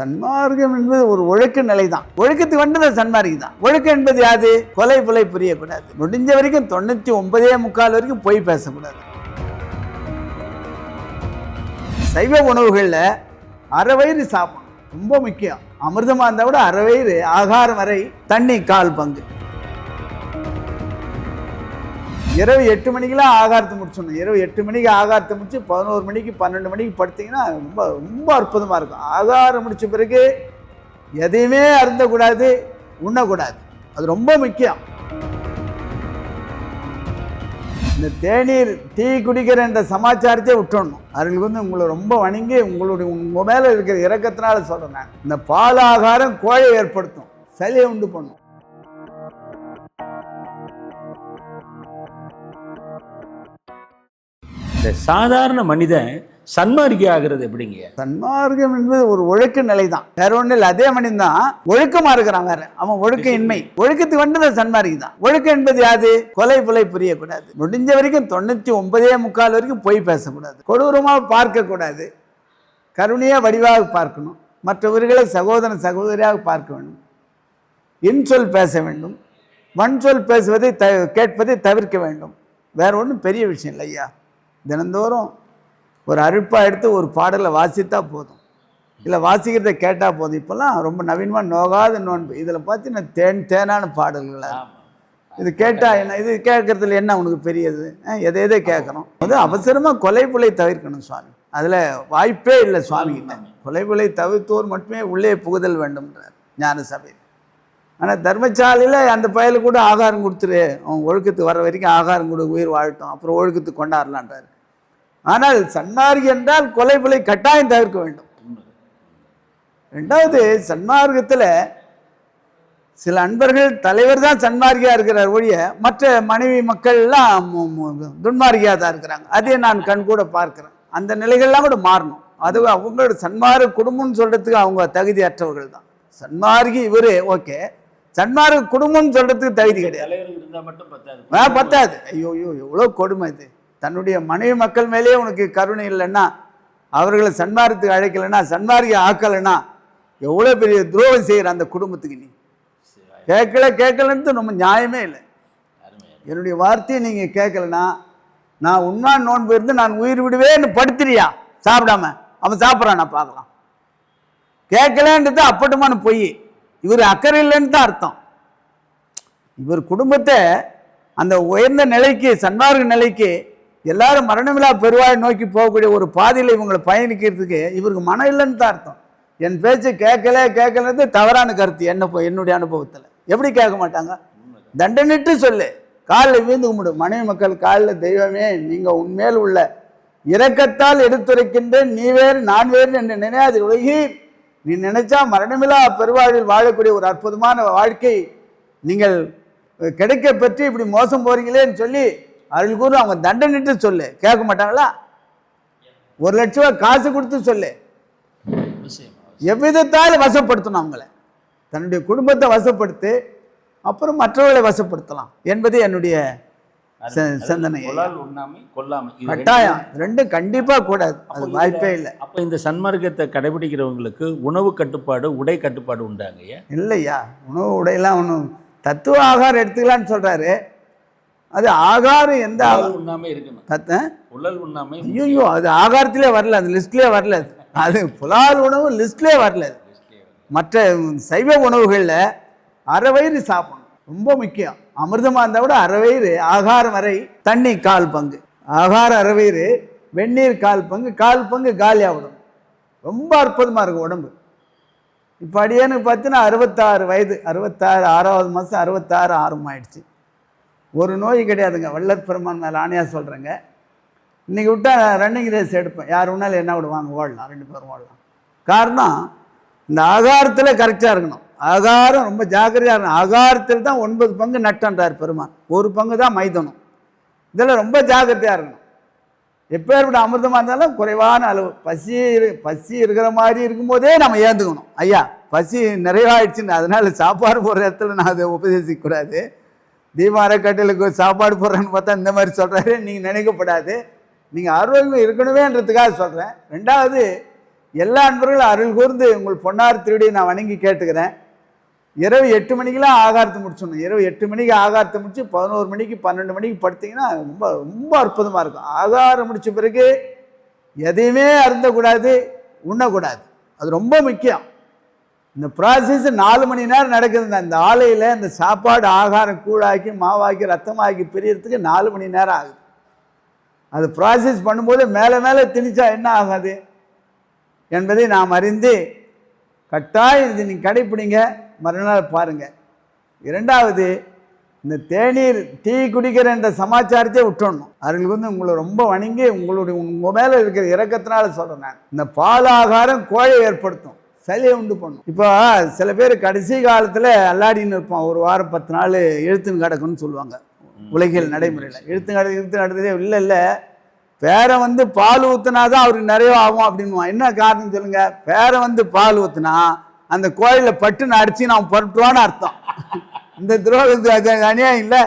சன்மார்க்கம் என்பது ஒரு ஒழுக்க நிலை தான் ஒழுக்கத்துக்கு வந்தது சன்மார்க்கம் தான் ஒழுக்கம் என்பது யாது? கொலை புலை புரியக்கூடாது. முடிஞ்ச வரைக்கும் தொண்ணூற்றி ஒன்பதே முக்கால் வரைக்கும் போய் பேசக்கூடாது. சைவ உணவுகளில் அரை வயிறு ரொம்ப முக்கியம். அமிர்தமாக இருந்தால் கூட அரை வயிறு ஆகாரம் வரை தண்ணி கால் பங்கு. இரவு எட்டு மணிக்கெலாம் ஆகாரத்தை முடிச்சிடணும் இரவு எட்டு மணிக்கு ஆகாரத்தை முடிச்சு பதினோரு மணிக்கு பன்னெண்டு மணிக்கு படுத்தீங்கன்னா ரொம்ப ரொம்ப அற்புதமாக இருக்கும். ஆகாரம் முடித்த பிறகு எதையுமே அருந்தக்கூடாது உண்ணக்கூடாது. அது ரொம்ப முக்கியம். இந்த தேநீர் டீ குடிக்கிற என்ற சமாச்சாரத்தை விட்டுடணும் அவர்களுக்கு வந்து உங்களை ரொம்ப வணங்கி உங்களுடைய உங்கள் மேலே இருக்கிற இறக்கத்தினால சொல்கிறேன் இந்த பால் ஆகாரம் கோழை ஏற்படுத்தும். சளியை உண்டு பண்ணும். இந்த சாதாரண மனிதன் சன்மார்க்கி ஆகிறது எப்படிங்க? சன்மார்க்கம் என்பது ஒரு ஒழுக்க நிலை தான் வேற ஒன்றும் இல்லை அதே மனிதன் தான் ஒழுக்கமா இருக்கிறான் வேற. அவன் ஒழுக்க இன்மை ஒழுக்கத்துக்கு வந்தது சன்மார்க்கி தான். ஒழுக்கம் என்பது யாது? கொலை புலை புரியக்கூடாது. முடிஞ்ச வரைக்கும் தொண்ணூற்றி ஒன்பதே முக்கால் வரைக்கும் பொய் பேசக்கூடாது. கொடூரமாக பார்க்கக்கூடாது. கருணையாக வடிவாக பார்க்கணும். மற்றவர்களை சகோதரன் சகோதரியாக பார்க்க வேண்டும். இன்சொல் பேச வேண்டும். வன்சொல் பேசுவதை த கேட்பதை தவிர்க்க வேண்டும். வேற ஒன்றும் பெரிய விஷயம் இல்லை ஐயா தினந்தோறும் ஒரு அருட்பா எடுத்து ஒரு பாடலை வாசித்தா போதும். இல்லை வாசிக்கிறத கேட்டால் போதும். இப்போல்லாம் ரொம்ப நவீனமாக நோகாத நோன்பு. இதில் பார்த்தீங்கன்னா தேன் தேனான பாடல்களா. இது கேட்டால் என்ன இது கேட்கறதுல என்ன உனக்கு பெரியது? எதை எதை கேட்குறோம் அது அவசரமாக கொலை புலை தவிர்க்கணும் சுவாமி. அதில் வாய்ப்பே இல்லை சுவாமி கொலை புலை தவிர்த்தோர் மட்டுமே உள்ளே புகுதல் வேண்டும்ன்றார் ஞான சபை ஆனால் தர்மசாலையில் அந்த பயலுக்கு கூட ஆகாரம் கொடுத்துரு. அவன் ஒழுக்கத்துக்கு வர வரைக்கும் ஆகாரம் கொடு உயிர் வாழட்டும் அப்புறம் ஒழுக்கத்துக்கு கொண்டாடலான்றார். ஆனால் சன்மார்க்கு என்றால் கொலை பிழை கட்டாயம் தவிர்க்க வேண்டும். ரெண்டாவது சன்மார்க்கத்தில் சில அன்பர்கள் தலைவர் தான் சன்மார்கியாக இருக்கிறார் ஒழிய மற்ற மனைவி மக்கள்லாம் மு- தான் இருக்கிறாங்க. அதே நான் கண் கூட பார்க்குறேன். அந்த நிலைகள்லாம் கூட மாறணும். அது அவங்களோட சன்மார்க்க குடும்பம்னு சொல்கிறதுக்கு அவங்க தகுதியற்றவர்கள் தான். சன்மார்க்கி இவரு ஓகே. சன்மார்க்க குடும்பம்னு சொல்றதுக்கு தகுதி கிடையாது. பத்தாது. ஐயோ ஐயோ எவ்வளோ கொடுமை இது. தன்னுடைய மனைவி மக்கள் மேலேயே உனக்கு கருணை இல்லைன்னா அவர்களை சன்மார்க்கத்துக்கு அழைக்கலைன்னா சன்மார்க்கி ஆக்கலைன்னா எவ்வளோ பெரிய துரோகம் செய்கிற அந்த குடும்பத்துக்கு நீ? கேட்கல கேட்கலன்ட்டு ரொம்ப நியாயமே இல்லை. என்னுடைய வார்த்தையை நீங்கள் கேட்கலனா நான் உண்மை நோன்பு இருந்து நான் உயிர் விடுவேன்னு படுத்துறியா? சாப்பிடாம? அவன் சாப்பிட்றான் நான் பார்க்கலாம். கேட்கலன்றது அப்பட்டமான பொய். இவர் அக்கறை இல்லைன்னு தான் அர்த்தம். இவர் குடும்பத்தை அந்த உயர்ந்த நிலைக்கு சன்மார்க்க நிலைக்கு எல்லாரும் மரணமில்லா பெருவாய் நோக்கி போகக்கூடிய ஒரு பாதையில் இவங்களை பயணிக்கிறதுக்கு இவருக்கு மனம் இல்லைன்னு தான் அர்த்தம். என் பேச்சு கேட்கல கேட்கலன்றது தவறான கருத்து. என்ன என்னுடைய அனுபவத்தில். எப்படி கேட்க மாட்டாங்க? தண்டனிட்டு சொல்லு. காலில் வீழ்ந்து கும்பிடு. மனைவி மக்கள் காலில் தெய்வமே நீங்கள் உண்மையில் உள்ள இரக்கத்தால் எடுத்துரைக்கின்றேன். நீ வேறு நான் வேறு என்று நினையாது உலகீர் நீ நினைச்சா மரணமில்லா பெருவாழில் வாழக்கூடிய ஒரு அற்புதமான வாழ்க்கை நீங்கள் கிடைக்க பெற்று இப்படி மோசம் போறீங்களேன்னு சொல்லி அருள் கூறு அவங்க தண்டனிட்டு சொல்லு. கேட்க மாட்டாங்களா? ஒரு லட்ச ரூபா காசு கொடுத்து சொல்லு. எவ்விதத்தால் வசப்படுத்தணும் அவங்கள. தன்னுடைய குடும்பத்தை வசப்படுத்தி அப்புறம் மற்றவர்களை வசப்படுத்தலாம். என்பது என்னுடைய சிந்தனை உண்ணாமை கொல்லாமை. கட்டாயம். ரெண்டும் கண்டிப்பா கூடாது அது வாய்ப்பே இல்லை. அப்போ இந்த சன்மார்க்கத்தை கடைபிடிக்கிறவங்களுக்கு உணவு கட்டுப்பாடு உடை கட்டுப்பாடு உண்டாங்க இல்லையா? உணவு உடையெல்லாம் ஒன்றும் தத்துவ ஆகாரம் எடுத்துக்கலான்னு சொல்றாரு. அது ஆகாரம் எந்த உண்ணாமை இருக்கணும். தத்த உடல் உண்ணாமை ஐயோ அது ஆகாரத்திலே வரல அது லிஸ்ட்லேயே வரல. அது. புலால் உணவு லிஸ்ட்லேயே வரல. மற்ற சைவ உணவுகளில் அரை வயிறு சாப்பிடணும். ரொம்ப முக்கியம். அமிர்தமாக இருந்தால் கூட அரை ஆகாரம் வரை தண்ணி கால் பங்கு. ஆகாரம் அரை வெந்நீர் கால் பங்கு கால் பங்கு காலியாகணும். ரொம்ப அற்புதமாக இருக்கும் உடம்பு. இப்போ அடியேனுக்கு பார்த்தீங்கன்னா அறுபத்தாறு வயது அறுபத்தாறு ஆறாவது மாதம் அறுபத்தாறு ஆறும் ஆயிடுச்சு. ஒரு நோய் கிடையாதுங்க வல்லற்பெருமான் மேலே ஆணையாக சொல்கிறேங்க இன்றைக்கி விட்டால் ரன்னிங் ரேஸ் எடுப்பேன். யார் வேணாலும் என்ன விடுவாங்க ஓடலாம் ரெண்டு பேரும் ஓடலாம். காரணம் இந்த ஆகாரத்தில் கரெக்டாக இருக்கணும். ஆகாரம் ரொம்ப ஜாக்கிரதையாக இருக்கணும் ஆகாரத்தில் தான் ஒன்பது பங்கு நட்டன்றார் பெருமான். ஒரு பங்கு தான் மைதனம். இதில் ரொம்ப ஜாக்கிரதையாக இருக்கணும் எப்பேற்பட்ட அமிர்தமாக இருந்தாலும் குறைவான அளவு. பசி பசி இருக்கிற மாதிரி இருக்கும்போதே நம்ம ஏந்துக்கணும். ஐயா பசி நிறைவாயிடுச்சுன்னு. அதனால் சாப்பாடு போடுற இடத்துல நான் அதை உபதேசிக்கக்கூடாது தீபாரக்கட்டலுக்கு சாப்பாடு போடுறேன்னு பார்த்தா இந்த மாதிரி சொல்கிறாரு நீங்கள் நினைக்கப்படாது. நீங்கள் ஆரோக்கியம் இருக்கணுமேன்றதுக்காக சொல்கிறேன் ரெண்டாவது எல்லா அன்பர்களும் அருள் கூர்ந்து உங்கள் பொன்னார் திருடி நான் வணங்கி கேட்டுக்கிறேன். இரவு எட்டு மணிக்கெல்லாம் ஆகாரத்தை முடிச்சிடணும். இரவு எட்டு மணிக்கு ஆகாரத்தை முடித்து பதினோரு மணிக்கு பன்னெண்டு மணிக்கு படுத்திங்கன்னா ரொம்ப ரொம்ப அற்புதமாக இருக்கும். ஆகாரம் முடித்த பிறகு எதையுமே அருந்தக்கூடாது உண்ணக்கூடாது. அது ரொம்ப முக்கியம். இந்த ப்ராசஸ் நாலு மணி நேரம் நடக்குதுங்க. இந்த ஆலையில் இந்த சாப்பாடு ஆகாரம் கூழாக்கி மாவாக்கி ரத்தமாக்கி பிரியறதுக்கு நாலு மணி நேரம் ஆகுது. அது ப்ராசஸ் பண்ணும்போது மேலே மேலே திணிச்சா என்ன ஆகாது? என்பதை நாம் அறிந்து கட்டாயம் இது நீங்கள் கடைப்பிடிங்க. மறுநாள் பாருங்கள் இரண்டாவது இந்த தேநீர் டீ குடிக்கிறன்ற சமாச்சாரத்தை விட்டுடணும் அவர்களுக்கு வந்து உங்களை ரொம்ப வணங்கி உங்களுடைய உங்கள் மேலே இருக்கிற இறக்கத்தினால சொல்கிறேன் நான். இந்த பால் ஆகாரம் கோழை ஏற்படுத்தும். சளியை உண்டு பண்ணும். இப்போ சில பேர் கடைசி காலத்தில் அல்லாடின்னு இருப்பான். ஒரு வாரம் பத்து நாள் எழுத்துன்னு கிடக்குன்னு சொல்லுவாங்க. உலகில் நடைமுறையில். எழுத்து கிடக்கு எழுத்து நடந்ததே இல்லை இல்லை. பேரை வந்து பால் ஊற்றுனா தான் அவருக்கு நிறைய ஆகும் அப்படின்னுவான். என்ன காரணம் சொல்லுங்கள் பேரை வந்து பால் ஊற்றுனா அந்த கோயிலில் பட்டுன்னு அடிச்சு நான் புரட்டுவான்னு அர்த்தம். இந்த துரோகத்துக்கு அது அநியாயம் இல்லை.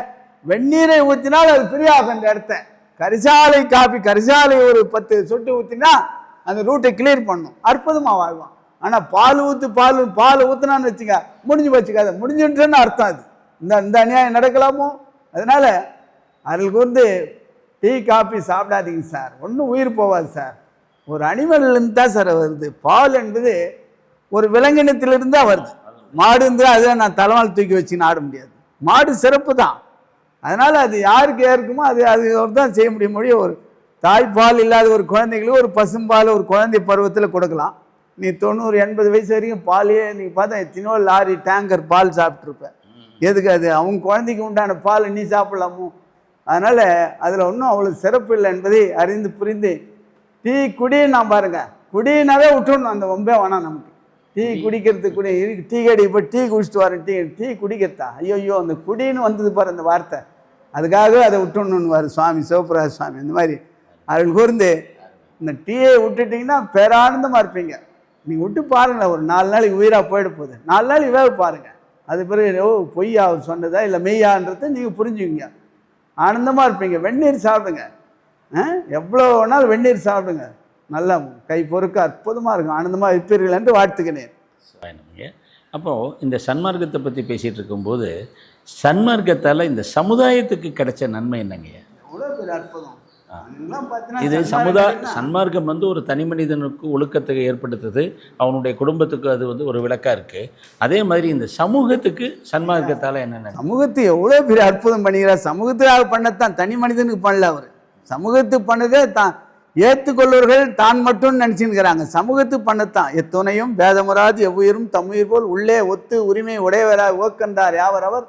வெந்நீரை ஊற்றினால் அது ஃப்ரீயாகும் அந்த இடத்த. கரிசாலை காப்பி கரிசாலை ஒரு பத்து சொட்டு ஊற்றினா அந்த ரூட்டை கிளியர் பண்ணும். அற்புதமாக வாழ்வான். ஆனால் பால் ஊற்று பால் பால் ஊற்றுனான்னு வச்சுங்க முடிஞ்சு வச்சுக்காத முடிஞ்சுன்றன்னு அர்த்தம் அது. இந்த இந்த அநியாயம் நடக்கலாமோ? அதனால் அவர்களுக்கு வந்து டீ காஃபி சாப்பிடாதீங்க சார். ஒன்றும் உயிர் போகாது சார். ஒரு அனிமல்லேருந்து தான் சார் வருது. பால் என்பது ஒரு விலங்கினத்திலிருந்து தான் வருது மாடுங்கிற அதை நான் தலைவால் தூக்கி வச்சுன்னு ஆட முடியாது. மாடு சிறப்பு தான் அதனால் அது யாருக்கு ஏற்குமோ அது அது தான் செய்ய முடியும் மொழிய ஒரு தாய்ப்பால் இல்லாத ஒரு குழந்தைகளுக்கு ஒரு பசும்பால் ஒரு குழந்தை பருவத்தில் கொடுக்கலாம். நீ தொண்ணூறு எண்பது வயசு வரைக்கும் பாலையே நீ பார்த்தா எத்தனையோ லாரி டேங்கர் பால் சாப்பிட்ருப்ப எதுக்கு அது? அவங்க குழந்தைக்கு உண்டான பால் நீ சாப்பிடலாமோ? அதனால் அதில் ஒன்றும் அவ்வளோ சிறப்பு இல்லை என்பதை அறிந்து புரிந்து டீ குடியை நான் பாருங்க. குடினாவே விட்டுடணும் அந்த ஒம்பே வேணாம் நமக்கு. டீ குடிக்கிறது குடி. டீ கடி இப்போ டீ குடிச்சிட்டு வரேன் டீ டீ குடிக்கிறதா ஐயோ ஐயோ அந்த குடின்னு வந்தது பாரு அந்த வார்த்தை. அதுக்காகவே அதை விட்டுடணுன்னு சுவாமி சிவபுராஜ சுவாமி இந்த மாதிரி. அவர்கள் கூர்ந்து இந்த டீயை விட்டுட்டிங்கன்னா பேரானந்தமாக இருப்பீங்க. நீங்கள் விட்டு பாருங்களேன் ஒரு நாலு நாளைக்கு உயிராக போயிட போகுது. நாலு நாளைக்கு வேக பாருங்கள் அது பிறகு ஓ பொய்யா அவர் சொன்னதா? இல்லை மெய்யான்றதை நீங்கள் புரிஞ்சுக்குங்க ஆனந்தமாக இருப்பீங்க. வெந்நீர் சாப்பிடுங்க? எவ்வளோ வேணாலும் வெந்நீர் சாப்பிடுங்க. நல்லா கை பொறுக்க அற்புதமாக இருக்கும். ஆனந்தமாக இருப்பீர்கள் என்று வாழ்த்துக்கிறேன் சிவாயனமுங்க அப்போது இந்த சன்மார்க்கத்தை பற்றி பேசிகிட்டு இருக்கும்போது சன்மார்க்கத்தால் இந்த சமுதாயத்துக்கு கிடைச்ச நன்மை என்னங்க? எவ்வளோ பெரிய அற்புதம். இது சன்மார்க்கம் சமுதாய? சன்மார்க்கம் வந்து ஒரு தனி மனிதனுக்கு ஒழுக்கத்தை ஏற்படுத்துது. அவனுடைய குடும்பத்துக்கு அது வந்து ஒரு விளக்காக இருக்குது அதே மாதிரி இந்த சமூகத்துக்கு சன்மார்க்கத்தால் என்னென்ன? சமூகத்தை எவ்வளோ பெரிய அற்புதம் பண்ணுகிறார் சமூகத்துக்காக பண்ணத்தான் தனி மனிதனுக்கு பண்ணல அவர். சமூகத்துக்கு பண்ணதே தான். ஏற்றுக்கொள்வர்கள் தான் மட்டும் நினச்சின்னுக்கிறாங்க. சமூகத்துக்கு பண்ணத்தான். எத்துணையும் பேதமுறாது எவ்வுயிரும் தம்முயிர் போல் உள்ளே ஒத்து உரிமை உடையவராக ஓக்கன்றார் யாவர் அவர்?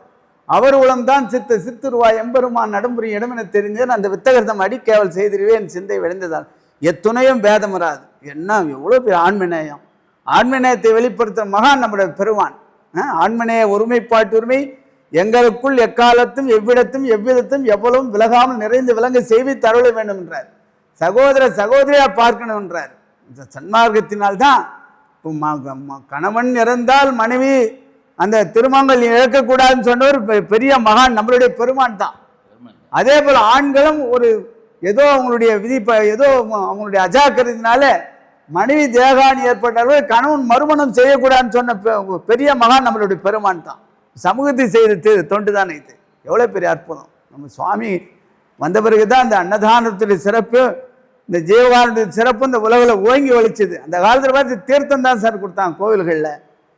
அவர் உளம்தான் சித்த சித்துருவாய் எம்பெருமான் நடும்புரி இடமென தெரிஞ்சேன் அந்த வித்தகர்த்தம் அடி கேவல் செய்திருவேன் சிந்தை விளைந்ததால். எத்துணையும் பேதமுறாது என்ன எவ்வளோ பெரிய ஆண்மநேயம். ஆண்மநேயத்தை வெளிப்படுத்துகிற மகான் நம்முடைய பெருவான் ஆன்மநேய ஆண்மநேய ஒருமைப்பாட்டு உரிமை எங்களுக்குள் எக்காலத்தும் எவ்விடத்தும் எவ்விதத்தும் எவ்வளவும் விலகாமல் நிறைந்து விளங்க செய்வி தருள வேண்டும் என்றார். சகோதர சகோதரியாக பார்க்கணுன்றார் இந்த சன்மார்க்கத்தினால்தான் கணவன் இறந்தால் மனைவி அந்த திருமங்கள் இழக்கக்கூடாதுன்னு சொன்னவர் பெ- பெரிய மகான் நம்மளுடைய பெருமான் தான். அதே போல் ஆண்களும் ஒரு ஏதோ அவங்களுடைய விதி ப- ஏதோ அவங்களுடைய அஜாக்கிரத்தினால மனைவி தேகாணி ஏற்பட்டாலும் கணவன் மறுமணம் செய்யக்கூடாதுன்னு சொன்ன பெ- பெரிய மகான் நம்மளுடைய பெருமான் தான். சமூகத்தை செய்த தொண்டு தானே இது. எவ்வளோ பெரிய அற்புதம். நம்ம சுவாமி வந்த பிறகு தான் அந்த அன்னதானத்துடைய சிறப்பு இந்த ஜீவகாரனுடைய சிறப்பு இந்த உலகில் ஓங்கி ஒழிச்சது. அந்த காலத்தில் பார்த்து தீர்த்தம் தான் சார் கொடுத்தான் கோவில்களில்.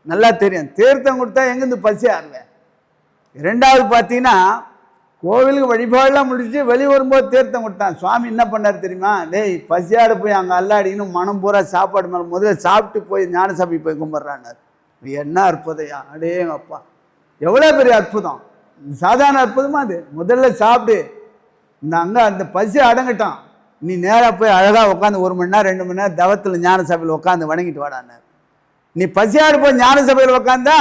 நல்லா தெரியும். தீர்த்தம் கொடுத்தா எங்கேருந்து பசி ஆறுவேன் ரெண்டாவது பார்த்தீங்கன்னா கோவிலுக்கு வழிபாடெல்லாம் முடிச்சு வெளியே வரும்போது தீர்த்தம் கொடுத்தான். சுவாமி என்ன பண்ணார் தெரியுமா? டேய் பசியாட போய் அங்கே அல்லாடின்னு மனம் பூரா சாப்பாடு மேலே முதல்ல சாப்பிட்டு போய் ஞானசபை போய் கும்பிட்றான்னார். என்ன அற்புதையா அடே அப்பா எவ்வளோ பெரிய அற்புதம். சாதாரண அற்புதமா அது? முதல்ல சாப்பிடு. அங்கே அந்த பசி அடங்கட்டான் நீ நேராக போய் அழகாக உட்காந்து ஒரு மணி நேரம் ரெண்டு மணி நேரம் தவத்தில் ஞான சபையில் உட்காந்து வணங்கிட்டு வாடான்னு நீ பசியாடு போய் ஞான சபையில் உட்காந்தா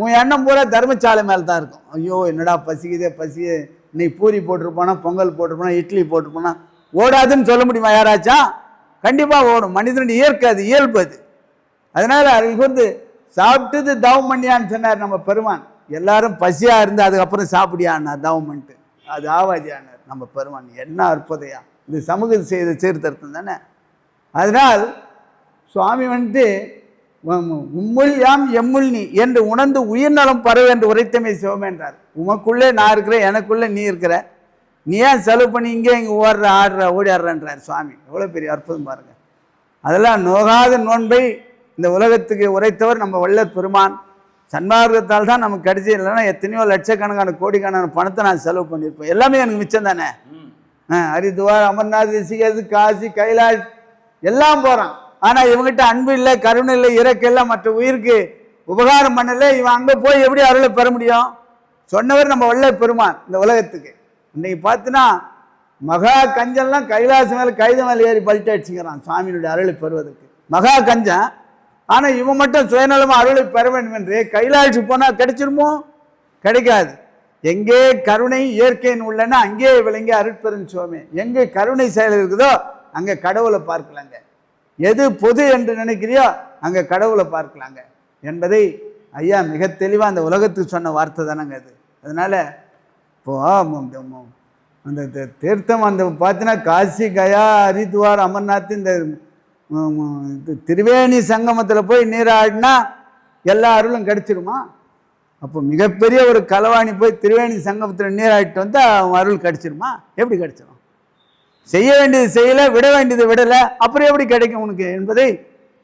உன் எண்ணம் பூரா தர்மசாலை மேலே தான் இருக்கும். ஐயோ என்னடா பசிக்குதே பசி நீ பூரி போட்டிருப்பானா பொங்கல் போட்டிருப்பானா இட்லி போட்டிருப்பானா? ஓடாதுன்னு சொல்ல முடியுமா யாராச்சும் கண்டிப்பாக ஓடும். மனிதனுடைய இயற்கை அது இயல்பு அது. அதனால் அதுக்கு வந்து சாப்பிட்டது தவம் பண்ணியான்னு சொன்னார் நம்ம பெருமான். எல்லாரும் பசியாக இருந்து அதுக்கப்புறம் சாப்பிடியான்னா தவம் பண்ணிட்டு. அது ஆவாதியானார் நம்ம பெருமான். என்ன அற்புதையா. இது சமூக செய்த சீர்திருத்தம் தானே. அதனால் சுவாமி வந்துட்டு உம்முள் யாம் எம்முள் நீ என்று உணர்ந்து உயிர் நலம் பரவு என்று உரைத்தமை சிவம் என்றார். உமக்குள்ளே நான் இருக்கிறேன் எனக்குள்ளே நீ இருக்கிற. நீ ஏன் செலவு பண்ணி இங்கே இங்கே ஓடுற ஆடுற ஓடிடுறன்றார் சுவாமி. எவ்வளோ பெரிய அற்புதம் பாருங்கள் அதெல்லாம் நோகாத நோன்பை இந்த உலகத்துக்கு உரைத்தவர் நம்ம வள்ளல் பெருமான். சன்மார்க்கத்தால் தான் நமக்கு கிடைச்சி இல்லைன்னா எத்தனையோ லட்சக்கணக்கான கோடிக்கணக்கான பணத்தை நான் செலவு பண்ணியிருப்பேன். எல்லாமே எனக்கு மிச்சம் தானே? ஹரித்வார் அமர்நாத் ரிஷிகேஷ் காசி கைலாஷ் எல்லாம் போகிறான் ஆனால் இவங்ககிட்ட அன்பு இல்லை கருணை இல்லை இறக்க இல்லை மற்ற உயிருக்கு உபகாரம் பண்ணல. இவன் அங்கே போய் எப்படி அருளை பெற முடியும்? சொன்னவர் நம்ம வல்ல பெருமான் இந்த உலகத்துக்கு. இன்னைக்கு பார்த்தினா மகா கஞ்சன்லாம் கைலாசம் மேலே கைத மேலே ஏறி பல்ட்டி அடிச்சுக்கிறான் சுவாமியினுடைய அருளை பெறுவதற்கு. மகா கஞ்சன் ஆனால் இவன் மட்டும் சுயநலமாக அருளை பெற வேண்டும் என்று கைலாஷுக்கு போனால் கிடைச்சிருமோ? கிடைக்காது. எங்கே கருணை இயற்கையின் உள்ளன அங்கே விளங்கி அருட்பெரும் சுவாமி. எங்கே கருணை செயல் இருக்குதோ அங்கே கடவுளை பார்க்கலாங்க. எது பொது என்று நினைக்கிறியோ அங்கே கடவுளை பார்க்கலாங்க. என்பதை ஐயா மிக தெளிவாக அந்த உலகத்துக்கு சொன்ன வார்த்தை தானங்க அது. அதனால் இப்போ அந்த தீர்த்தம் அந்த பார்த்தீங்கன்னா காசி கயா ஹரித்வார் அமர்நாத் இந்த திருவேணி சங்கமத்தில் போய் நீராடினா எல்லா அருளும் கிடச்சிருமா? அப்போ மிகப்பெரிய ஒரு களவாணி போய் திருவேணி சங்கமத்தில் நீராடிட்டு வந்தால் அவன் அருள் கிடச்சிருமா? எப்படி கிடச்சிரும்? செய்ய வேண்டியது செய்யலை விட வேண்டியது விடலை அப்புறம் எப்படி கிடைக்கும் உனக்கு என்பதை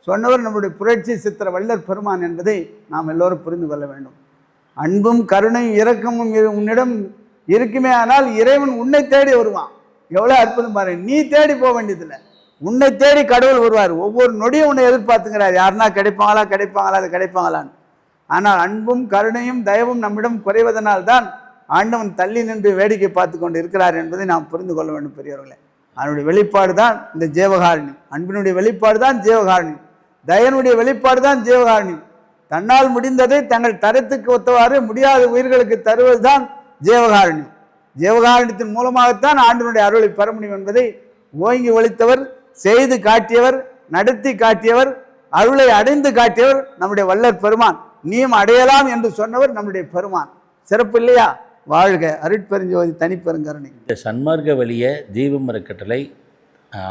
சொன்னவர் நம்முடைய புரட்சி சித்திர வள்ளர் பெருமான் என்பதை நாம் எல்லோரும் புரிந்து கொள்ள வேண்டும். அன்பும் கருணையும் இரக்கமும் உன்னிடம் இருக்குமே ஆனால் இறைவன் உன்னை தேடி வருவான். எவ்வளோ அற்புதம் பாரு நீ தேடி போக வேண்டியதில்லை. உன்னை தேடி கடவுள் வருவார். ஒவ்வொரு நொடியும் உன்னை எதிர்பார்த்துங்கிறார். யாருன்னா கிடைப்பாங்களா? கிடைப்பாங்களா? அது கிடைப்பாங்களான்னு. ஆனால் அன்பும் கருணையும் தயவும் நம்மிடம் குறைவதனால் தான் ஆண்டவன் தள்ளி நின்று வேடிக்கை பார்த்து கொண்டு இருக்கிறார் என்பதை நாம் புரிந்து கொள்ள வேண்டும் பெரியவர்களே. அவனுடைய வெளிப்பாடு தான் இந்த ஜீவகாரணி அன்பினுடைய வெளிப்பாடு தான் ஜீவகாரணி தயனுடைய வெளிப்பாடு தான் ஜீவகாரணி தன்னால் முடிந்ததை தங்கள் தரத்துக்கு ஒத்தவாறு முடியாத உயிர்களுக்கு தருவதுதான் ஜீவகாரணி ஜீவகாரணத்தின் மூலமாகத்தான் ஆண்டனுடைய அருளை பெற முடியும் என்பதை ஓங்கி ஒழித்தவர் செய்து காட்டியவர் நடத்தி காட்டியவர் அருளை அடைந்து காட்டியவர் நம்முடைய வல்லர் பெருமான். நீயும் அடையலாம் என்று சொன்னவர் நம்முடைய பெருமான். சிறப்பு இல்லையா? வாழ்க. அருட்பெருஞ்சோதி தனிப்பெருங்கருணை இந்த சன்மார்க்க வழியை தீபம் அறக்கட்டளை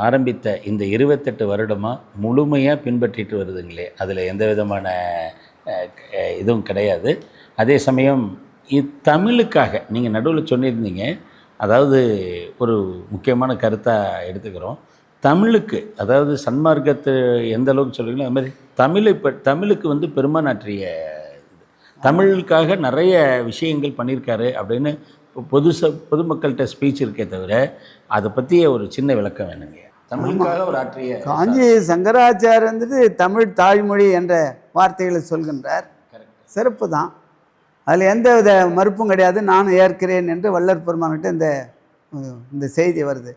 ஆரம்பித்த இந்த இருபத்தெட்டு வருடமாக முழுமையாக பின்பற்றிட்டு வருதுங்களே. அதில் எந்த விதமான இதுவும் கிடையாது. அதே சமயம் தமிழுக்காக நீங்கள் நடுவில் சொல்லியிருந்தீங்க அதாவது ஒரு முக்கியமான கருத்தாக எடுத்துக்கிறோம். தமிழுக்கு அதாவது சன்மார்க்கத்தை எந்த அளவுக்கு சொல்கிறீங்களோ அது மாதிரி தமிழை ப தமிழுக்கு வந்து பெருமானாற்றிய தமிழுக்காக நிறைய விஷயங்கள் பண்ணியிருக்காரு அப்படின்னு இப்போ பொது ச பொதுமக்கள்கிட்ட ஸ்பீச் இருக்கே தவிர அதை பற்றிய ஒரு சின்ன விளக்கம் வேணுங்க. தமிழுக்காக ஒரு ஆற்றிய காஞ்சி சங்கராச்சாரியர் வந்துட்டு தமிழ் தாய்மொழி என்ற வார்த்தைகளை சொல்கின்றார். சிறப்பு தான். அதில் எந்த வித மறுப்பும் கிடையாது. நானும் ஏற்கிறேன் என்று வள்ளற் பெருமான்கிட்ட இந்த இந்த செய்தி வருது.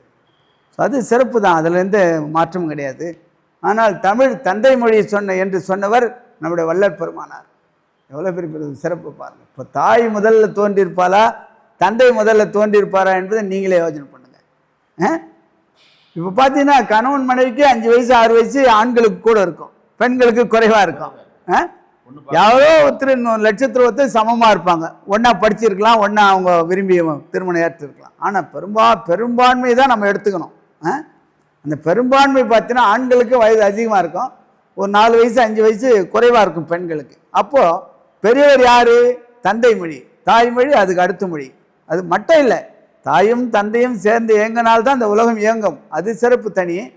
அது சிறப்பு தான். அதில் எந்த மாற்றமும் கிடையாது. ஆனால் தமிழ் தந்தை மொழி சொன்ன என்று சொன்னவர் நம்முடைய வல்லற் பெருமானார். எவ்வளோ பெரிய பெரிய சிறப்பு பாருங்கள் இப்போ தாய் முதல்ல தோன்றியிருப்பாளா? தந்தை முதல்ல தோன்றியிருப்பாரா என்பதை நீங்களே யோசனை பண்ணுங்கள் ஆ? இப்போ பார்த்தீங்கன்னா கணவன் மனைவிக்கு அஞ்சு வயசு ஆறு வயசு ஆண்களுக்கு கூட இருக்கும். பெண்களுக்கு குறைவாக இருக்கும். ஆ? யாரோ ஒருத்தர் இன்னொரு லட்சத்தில் ஒருத்தர் சமமாக இருப்பாங்க. ஒன்றா படிச்சிருக்கலாம் ஒன்றா அவங்க விரும்பி திருமணம் ஏற்றிருக்கலாம். ஆனால் பெரும்பா பெரும்பான்மை தான் நம்ம எடுத்துக்கணும். அந்த பெரும்பான்மை பார்த்தீங்கன்னா ஆண்களுக்கு வயது அதிகமாக இருக்கும். ஒரு நாலு வயசு அஞ்சு வயசு குறைவாக இருக்கும் பெண்களுக்கு. அப்போது பெரியவர் யார்? தந்தை மொழி. தாய்மொழி அதுக்கு அடுத்த மொழி. அது மட்டும் இல்லை. தாயும் தந்தையும் சேர்ந்து இயங்கினால்தான் அந்த உலகம் இயங்கும். அது சிறப்பு தனி.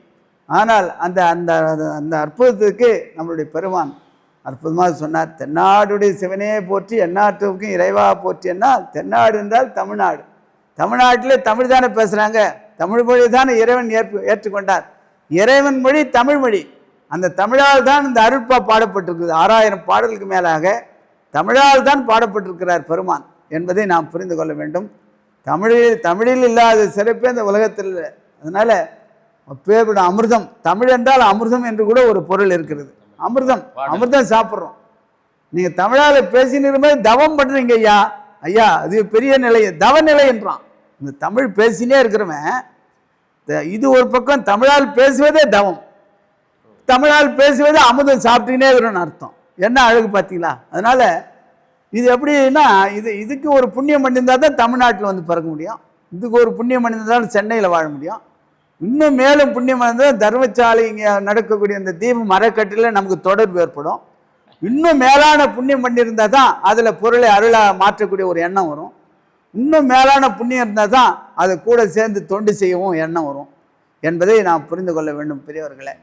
ஆனால் அந்த அந்த அந்த- அந்த அற்புதத்துக்கு நம்மளுடைய பெருமான் அற்புதமாக சொன்னார். தென்னாடுடைய சிவனையே போற்றி எந்நாட்டுக்கும் இறைவா போற்றி என்னால் தென்னாடு என்றால் தமிழ்நாடு. தமிழ்நாட்டிலே தமிழ் தானே பேசுகிறாங்க தமிழ் மொழி தானே இறைவன் ஏற்பு ஏற்றுக்கொண்டார். இறைவன் மொழி தமிழ் மொழி. அந்த தமிழால் தான் இந்த அருட்பா பாடப்பட்டிருக்குது. ஆறாயிரம் பாடலுக்கு மேலாக தமிழால் தான் பாடப்பட்டிருக்கிறார் பெருமான் என்பதை நாம் புரிந்து கொள்ள வேண்டும். தமிழில் தமிழில் இல்லாத சிறப்பே இந்த உலகத்தில் அதனால் பேர்பட அமிர்தம் தமிழ் என்றால் அமிர்தம் என்று கூட ஒரு பொருள் இருக்கிறது. அமிர்தம் அமிர்தம் சாப்பிட்றோம். நீங்கள் தமிழால் பேசினிருமே தவம் பண்ணுறீங்க ஐயா. ஐயா அது பெரிய நிலை தவ நிலை என்றான். இந்த தமிழ் பேசினே இருக்கிறவன் இது ஒரு பக்கம் தமிழால் பேசுவதே தவம். தமிழால் பேசுவதே அமுதம் சாப்பிட்டுக்கினே இருக்கிறோன்னு அர்த்தம். என்ன அழகு பார்த்தீங்களா? அதனால் இது எப்படின்னா இது இதுக்கு ஒரு புண்ணியம் பண்ணியிருந்தால் தான் தமிழ்நாட்டில் வந்து பிறக்க முடியும். இதுக்கு ஒரு புண்ணியம் பண்ணியிருந்தால் சென்னையில் வாழ முடியும். இன்னும் மேலும் புண்ணியம் இருந்தால் தர்மசாலை இங்கே நடக்கக்கூடிய அந்த தீப மரக்கட்டில் நமக்கு தொடர்பு ஏற்படும். இன்னும் மேலான புண்ணியம் பண்ணியிருந்தா தான் அதில் பொருளை அருளாக மாற்றக்கூடிய ஒரு எண்ணம் வரும். இன்னும் மேலான புண்ணியம் இருந்தால் தான் அதை கூட சேர்ந்து தொண்டு செய்யவும் எண்ணம் வரும். என்பதை நாம் புரிந்து கொள்ள வேண்டும் பெரியவர்களை.